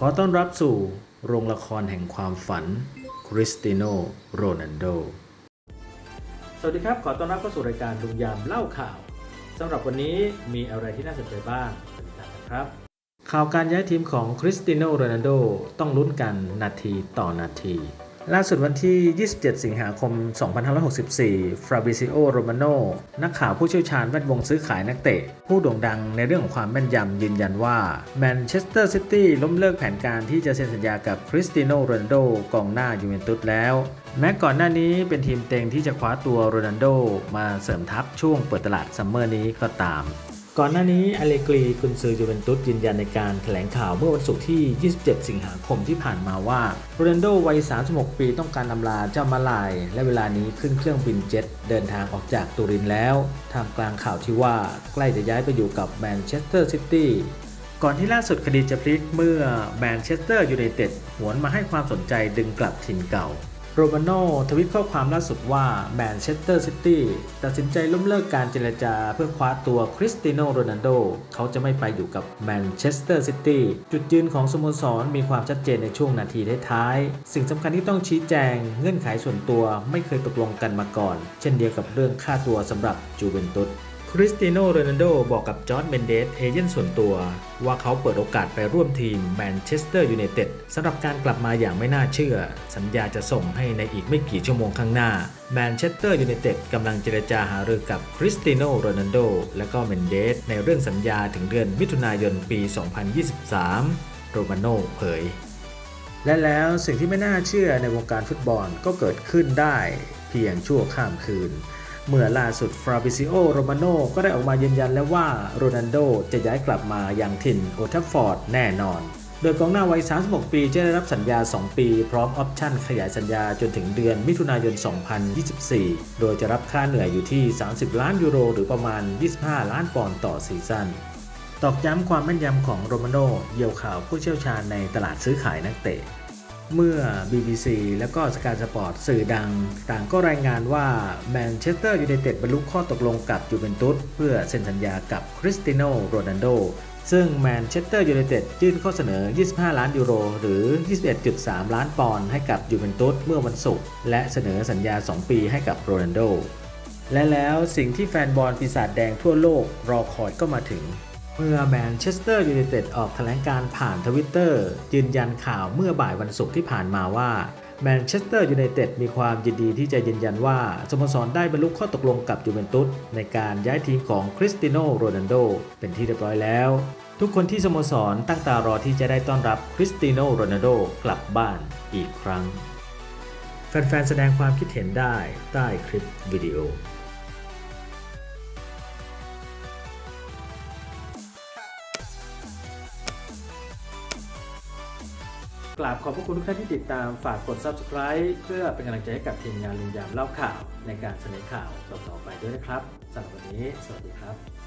ขอต้อนรับสู่โรงละครแห่งความฝันคริสติโนโรนัลโด สวัสดีครับ ขอต้อนรับเข้าสู่รายการลุงยามเล่าข่าวสำหรับวันนี้มีอะไรที่น่าสนใจบ้างไปติดตามกันครับ ข่าวการย้ายทีมของคริสติโนโรนัลโดต้องลุ้นกันนาทีต่อนาที ล่าสุดวันที่ 27 สิงหาคม 2564 ฟราบิซิโอ โรมาโน นักข่าวผู้เชี่ยวชาญแวดวงซื้อขายนักเตะ ผู้โด่งดังในเรื่องของความแม่นยำยืนยันว่าแมนเชสเตอร์ซิตี้ล้มเลิกแผนการที่จะเซ็นสัญญากับคริสติโนโรนัลโดกองหน้ายูเวนตุสแล้ว แม้ก่อนหน้านี้เป็นทีมเต็งที่จะคว้าตัวโรนัลโดมาเสริมทัพช่วงเปิดตลาดซัมเมอร์นี้ก็ตาม ก่อนหน้านี้อเลกรีกุนซือยูเวนตุสยืนยันในการแถลงข่าวเมื่อวันศุกร์ที่ 27 สิงหาคมที่ผ่านมาว่าโรนัลโดวัย 36 ปีต้องการอำลาเจ้ามาลาย และเวลานี้ขึ้นเครื่องบินเจ็ตเดินทางออกจากตูรินแล้วท่ามกลางข่าวที่ว่าใกล้จะย้ายไปอยู่กับแมนเชสเตอร์ซิตี้ก่อนที่ล่าสุดคดีจะพลิกเมื่อแมนเชสเตอร์ยูไนเต็ดหวนมาให้ความสนใจดึงกลับถิ่นเก่า โรมาโนทวิตข้อความล่าสุดว่าแมนเชสเตอร์ซิตี้ตัดสินใจล้มเลิกการเจรจาเพื่อคว้าตัวคริสติโนโรนัลโดเขาจะไม่ไปอยู่กับแมนเชสเตอร์ซิตี้จุดยืนของสโมสรมีความชัดเจนในช่วงนาทีท้ายๆสิ่งสำคัญที่ต้องชี้แจงเงื่อนไขส่วนตัวไม่เคยตกลงกันมาก่อน เช่นเดียวกับเรื่องค่าตัวสำหรับจูเวนตุส ริสติโนโรนัลโดบอกกับจอร์ดเมนเดสเอเจนต์ส่วนตัว ว่าเขาเปิดโอกาสไปร่วมทีมแมนเชสเตอร์ยูไนเต็ดสำหรับการกลับมาอย่างไม่น่าเชื่อ สัญญาจะส่งให้ในอีกไม่กี่ชั่วโมงข้างหน้าแมนเชสเตอร์ยูไนเต็ดกำลังเจรจาหารือกับคริสติโนโรนัลโดและก็เมนเดสในเรื่องสัญญาถึงเดือนมิถุนายนปี 2023 โรมาโนเผย และแล้วสิ่งที่ไม่น่าเชื่อในวงการฟุตบอลก็เกิดขึ้นได้ เพียงชั่วข้ามคืน เมื่อล่าสุดฟราบิซิโอโรมาโนก็ได้ออกมายืนยันแล้วว่าโรนัลโดจะย้ายกลับมาอย่างถิ่นโอทัฟฟอร์ดแน่นอน โดยกองหน้าวัย 36 ปีจะได้รับสัญญา 2 ปี พร้อมออปชั่นขยายสัญญาจนถึงเดือนมิถุนายน 2024 โดยจะรับค่าเหนื่อยอยู่ที่ 30 ล้านยูโร หรือประมาณ 25 ล้านปอนด์ต่อซีซั่นตอกย้ำความแม่นยำของโรมาโนเยี่ยวข่าวผู้เชี่ยวชาญในตลาดซื้อขายนักเตะ เมื่อ BBC และก็สกายสปอร์ตสื่อดัง ต่างก็รายงานว่าแมนเชสเตอร์ยูไนเต็ดบรรลุข้อตกลงกับยูเวนตุสเพื่อเซ็นสัญญากับคริสติโนโรนัลโดซึ่งแมนเชสเตอร์ยูไนเต็ดยื่นข้อเสนอ 25 ล้านยูโร หรือ 21.3 ล้านปอนด์ให้กับยูเวนตุสเมื่อวันศุกร์และเสนอสัญญา 2 ปีให้กับโรนัลโดและแล้วสิ่งที่แฟนบอลปีศาจแดงทั่วโลกรอคอยก็มาถึง เมื่อแมนเชสเตอร์ยูไนเต็ดออกแถลงการผ่านทวิตเตอร์ยืนยันข่าวเมื่อบ่ายวันศุกร์ที่ผ่านมาว่าแมนเชสเตอร์ยูไนเต็ดมีความยินดีที่จะยืนยันว่าสโมสรได้บรรลุข้อตกลงกับยูเวนตุสในการย้ายทีมของคริสติโนโรนัลโดเป็นที่เรียบร้อยแล้ว ทุกคนที่สโมสรตั้งตารอที่จะได้ต้อนรับคริสติโนโรนัลโดกลับบ้านอีกครั้ง แฟนๆ แสดงความคิดเห็นได้ใต้คลิปวิดีโอ กราบขอบพระคุณทุกท่านที่ติดตามฝากกด subscribe เพื่อเป็นกำลังใจให้กับทีมงานลุงยามเล่าข่าว ในการเสนอข่าวต่อๆไปด้วยนะครับสำหรับวันนี้ สวัสดีครับ